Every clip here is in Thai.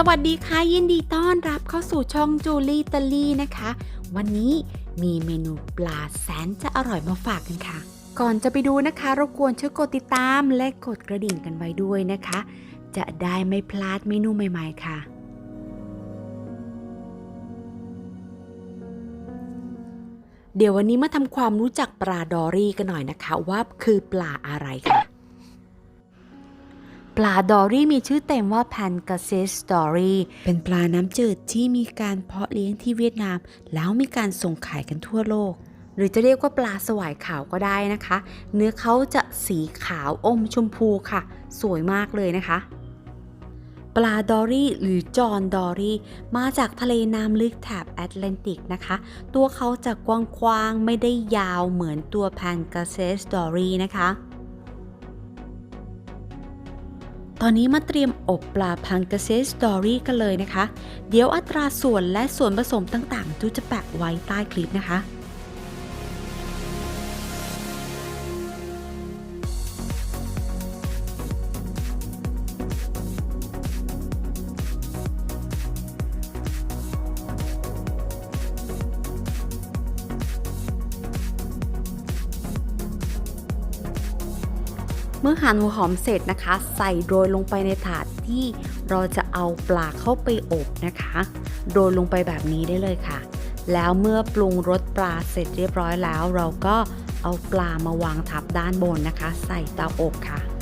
สวัสดีค่ะ ยินดีต้อนรับเข้าสู่ช่องจูลี่ต l ลี่นะคะ วันนี้มีเมนูปลาแสนจะอร่อยมาฝากกันค่ะ ก่อนจะไปดูนะคะรบกวนช่วยกดติดตามและกดกระดิ่งกันไว้ด้วยนะคะ จะได้ไม่พลาดเมนูใหม่ๆค่ะ เดี๋ยววันนี้มาทำความรู้จักปลาดอรี่กันหน่อยนะคะ ว่าคือปลาอะไรค่ะ ปลาดอรี่มีชื่อเต็มว่าแพนกาเซสดอรี่เป็นปลาน้ำจืดที่มีการเพาะเลี้ยงที่เวียดนาม แล้วมีการส่งขายกันทั่วโลก หรือจะเรียกว่าปลาสวายขาวก็ได้นะคะ เนื้อเขาจะสีขาวอมชมพูค่ะ สวยมากเลยนะคะปลาดอรี่หรือจอห์นดอรี่มาจากทะเลน้ำลึกแถบแอตแลนติกนะคะ ตัวเขาจะกว้างๆ ไม่ได้ยาวเหมือนตัวแพนกาเซสดอรี่นะคะ ตอนนี้มาเตรียมอบปลาพังกาเซสดอรี่กันเลยนะคะ เดี๋ยวอัตราส่วนและส่วนผสมต่างๆจูจะแปะไว้ใต้คลิปนะคะ เมื่อหั่นหัวหอมเสร็จนะคะ ใส่โรยลงไปในถาดที่เราจะเอาปลาเข้าไปอบนะคะโรยลงไปแบบนี้ได้เลยค่ะ แล้วเมื่อปรุงรสปลาเสร็จเรียบร้อยแล้ว เราก็เอาปลามาวางทับด้านบนนะคะ ใส่เตาอบค่ะ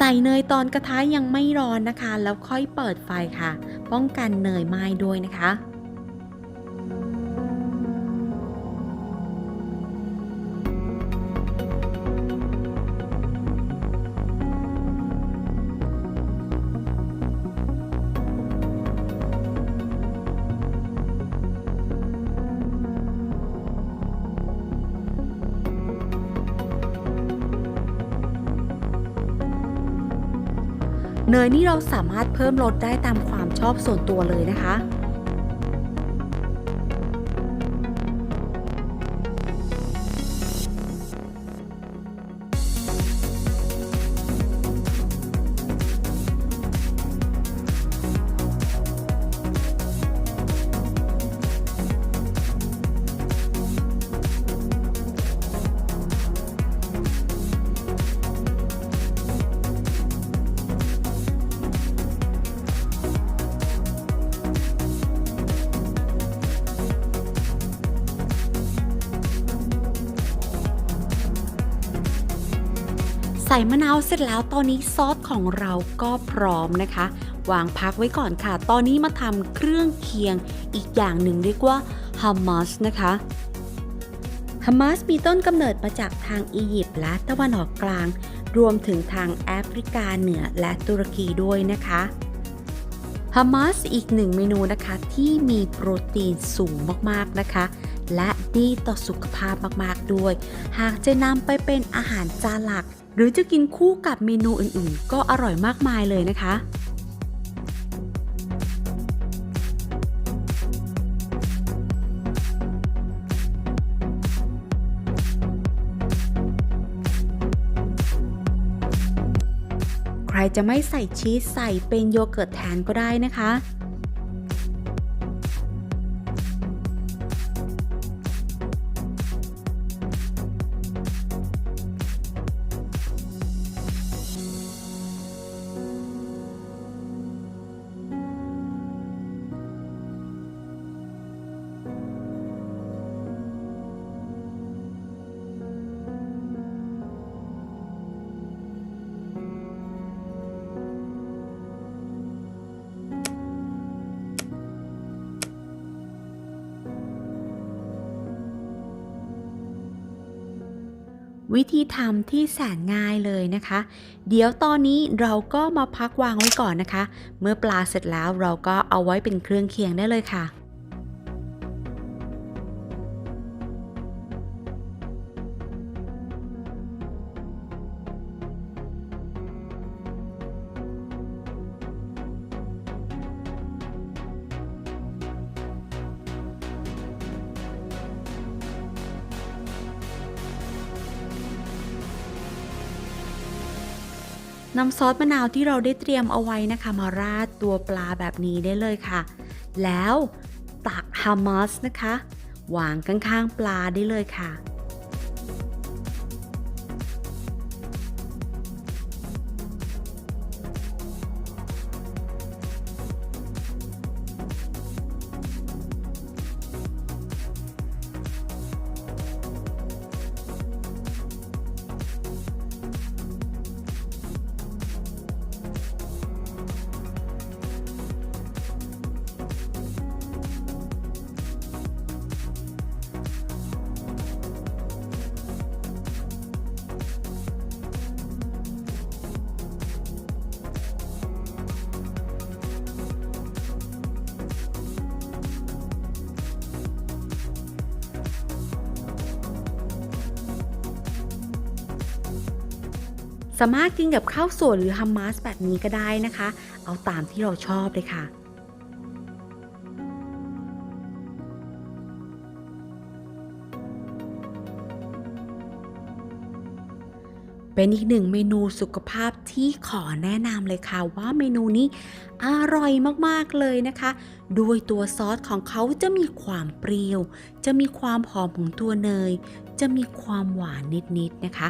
ใส่เนยตอนกระทะยังไม่ร้อนนะคะ แล้วค่อยเปิดไฟค่ะ ป้องกันเนยไหม้ด้วยนะคะ เนยนี่เราสามารถเพิ่มรสได้ตามความชอบส่วนตัวเลยนะคะ ใส่มะนาวเสร็จแล้วตอนนี้ซอสของเราก็พร้อมนะคะ วางพักไว้ก่อนค่ะ ตอนนี้มาทำเครื่องเคียงอีกอย่างหนึ่งเรียกว่าฮัมมัสนะคะฮัมมัสมีต้นกำเนิดมาจากทางอียิปต์และตะวันออกกลาง รวมถึงทางแอฟริกาเหนือและตุรกีด้วยนะคะฮัมมัสอีกหนึ่งเมนูนะคะที่มีโปรตีนสูงมากๆนะคะ และดีต่อสุขภาพมากๆด้วย หากจะนำไปเป็นอาหารจานหลัก หรือจะกินคู่กับเมนูอื่นๆ ก็อร่อยมากมายเลยนะคะ ใครจะไม่ใส่ชีสใส่เป็นโยเกิร์ตแทนก็ได้นะคะ วิธีทำที่แสนง่ายเลยนะคะ เดี๋ยวตอนนี้เราก็มาพักวางไว้ก่อนนะคะ เมื่อปลาเสร็จแล้วเราก็เอาไว้เป็นเครื่องเคียงได้เลยค่ะ นำซอสมะนาวที่เราได้เตรียมเอาไว้นะคะ มาราดตัวปลาแบบนี้ได้เลยค่ะ แล้วตักฮัมมัสนะคะ วางข้างๆปลาได้เลยค่ะ สามารถกินกับข้าวสวยหรือฮัมมัสแบบนี้ก็ได้นะคะ เอาตามที่เราชอบเลยค่ะเป็นอีกหนึ่งเมนูสุขภาพที่ขอแนะนำเลยค่ะว่าเมนูนี้อร่อยมากๆเลยนะคะ ด้วยตัวซอสของเขาจะมีความเปรี้ยว จะมีความหอมของตัวเนย จะมีความหวานนิดๆนะคะ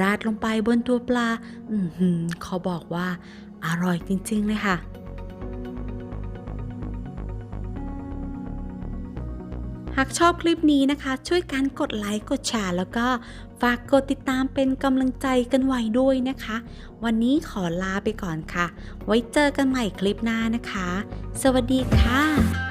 ราดลงไปบนตัวปลา อือหือเขาบอกว่าอร่อยจริงๆเลยค่ะหากชอบคลิปนี้นะคะ ช่วยกันกดไลค์กดแชร์แล้วก็ฝากกดติดตามเป็นกำลังใจกันไว้ด้วยนะคะ วันนี้ขอลาไปก่อนค่ะ ไว้เจอกันใหม่คลิปหน้านะคะ สวัสดีค่ะ